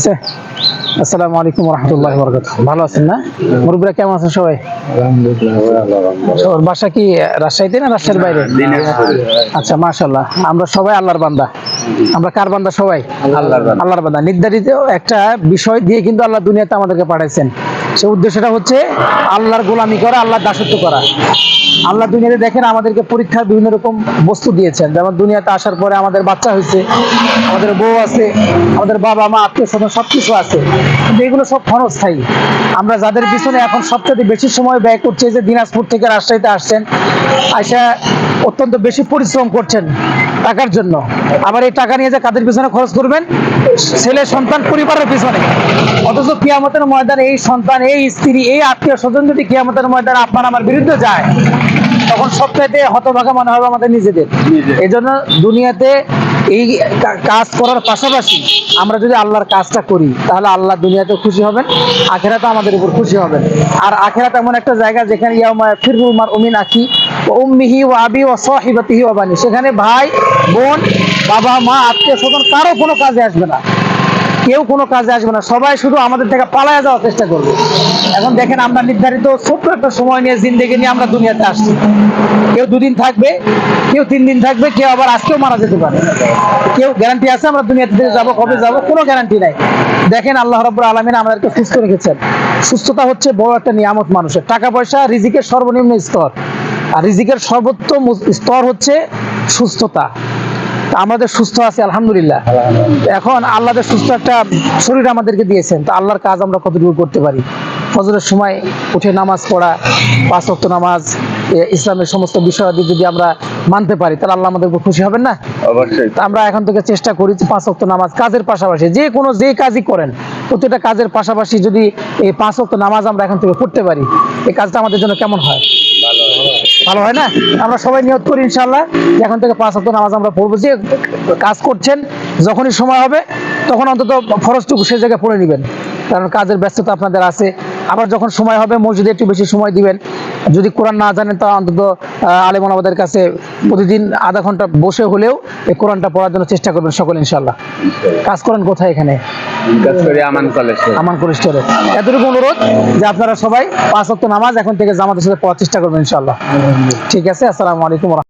আছে? আসসালামু আলাইকুম রহমতুল্লাহ বারাকাতুহু ভালো আছেন না? মুরব্বীরা কেমন আছেন সবাই? সবার বাসা কি রাজশাহীতে না রাজশাহীর বাইরে? আচ্ছা মাশাল্লাহ আমরা সবাই আল্লাহর বান্দা। আমরা কার বান্দা সবাই? আল্লাহর বান্দা। আল্লাহর বান্দা। নির্ধারিত একটা বিষয় দিয়ে কিন্তু আল্লাহ দুনিয়াতে আমাদেরকে পাঠাইছেন। সে উদ্দেশ্যটা হচ্ছে আল্লাহর গোলামি করা, আল্লাহর দাসত্ব করা। আল্লাহ দুনিয়াতে দেখেন আমাদেরকে পরীক্ষার বিভিন্ন রকম বস্তু দিয়েছেন। যেমন দুনিয়াতে আসার পরে আমাদের বাচ্চা হয়েছে, আমাদের বউ আছে, আমাদের বাবা মা, আত্মীয় স্বজন সব কিছু আছে। কিন্তু এগুলো সব ক্ষণস্থায়ী আমরা যাদের পিছনে এখন সবচেয়ে বেশি সময় ব্যয় করছে যে দিনাজপুর থেকে রাজশাহীতে আসছেন আইসা অত্যন্ত বেশি পরিশ্রম করছেন টাকার জন্য। আবার এই টাকা নিয়ে যে কাদের পিছনে খরচ করবেন? ছেলে সন্তান পরিবারের পিছনে। অথচ কিয়ামতের ময়দানে এই সন্তান এই স্ত্রী এই আত্মীয় স্বজন যদি কিয়ামতের ময়দানে আপনার আমার বিরুদ্ধে যায় তখন সবচাইতে হতভাগা মনে হবে আমাদের নিজেদের। নিজেদের। এই জন্য দুনিয়াতে এই কাজ করার পাশাপাশি আমরা যদি আল্লাহর কাজটা করি, তাহলে আল্লাহ দুনিয়াতে খুশি হবেন, আখেরাতে আমাদের উপর খুশি হবেন। আর আখেরাত এমন একটা জায়গা যেখানে ইয়া ফিরুল মার উমিন আখি উম্মিহি ও আবি ও সহিবাতিহি ও বানি। সেখানে ভাই, বোন, বাবা, মা আত্মীয় স্বজন কারও কোনো কাজে আসবে না। কেউ কোনো কাজে আসবে না। সবাই শুধু আমাদের থেকে পালায় যাওয়ার চেষ্টা করবে। এখন দেখেন আমরা নির্ধারিত ছোট্ট একটা সময় নিয়ে জিন্দগি নিয়ে আমরা দুনিয়াতে আসছি। কেউ দুদিন থাকবে, কেউ তিন দিন থাকবে, কেউ আবার আজকেও মারা যেতে পারে। কেউ গ্যারান্টি আছে, আমরা দুনিয়াতে যাব, কবে যাব, কোনো গ্যারান্টি নাই। দেখেন আল্লাহ রব্বুল আলমিন আমাদেরকে সুস্থ রেখেছেন। সুস্থতা হচ্ছে বড় একটা নিয়ামত মানুষের। টাকা পয়সা রিজিকের সর্বনিম্ন স্তর। আর রিজিকের সর্বোত্তম স্তর হচ্ছে সুস্থতা। আমাদের সুস্থ আছে আলহামদুলিল্লাহ। এখন আল্লাহদের সুস্থ একটা শরীর আমাদেরকে দিয়েছেন তা আল্লাহর কাজ আমরা কতটুকু করতে পারি? ফজরের সময় উঠে নামাজ পড়া পাঁচ ওয়াক্ত নামাজ ইসলামের সমস্ত বিষয়াদি যদি আমরা মানতে পারি তাহলে আল্লাহ আমাদের খুশি হবেন না? অবশ্যই। আমরা এখন থেকে চেষ্টা করি পাঁচ ওয়াক্ত নামাজ কাজের পাশাপাশি যে কোনো যে কাজই করেন প্রত্যেকটা কাজের পাশাপাশি যদি এই পাঁচ ওয়াক্ত নামাজ আমরা এখন থেকে পড়তে পারি এই কাজটা আমাদের জন্য কেমন হয়? ভালো হয় না? আমরা সবাই নিয়ত করি ইনশাল্লাহ এখন থেকে পাঁচ হাত নামাজ আমরা পড়ব। যে কাজ করছেন, যখনই সময় হবে, তখন অন্তত ফরজটুকু সে জায়গায় পড়ে নেবেন। কারণ কাজের ব্যস্ততা আপনাদের আছে। আবার যখন সময় হবে মসজিদে একটু বেশি সময় দিবেন। যদি কোরআন না জানেন তা অন্তত আলেমন আমাদের কাছে প্রতিদিন আধা ঘণ্টা বসে হলেও এই কোরআনটা পড়ার জন্য চেষ্টা করবেন সকল ইনশাল্লাহ কাজ করেন কোথায় এখানে? আমান কলেজে। আমান পরিষ্কারে এতটুকু অনুরোধ যে আপনারা সবাই পাঁচ ওয়াক্ত নামাজ এখন থেকে জামাতের সাথে পড়ার চেষ্টা করবেন ইনশাল্লাহ ঠিক আছে আসসালামু আলাইকুম।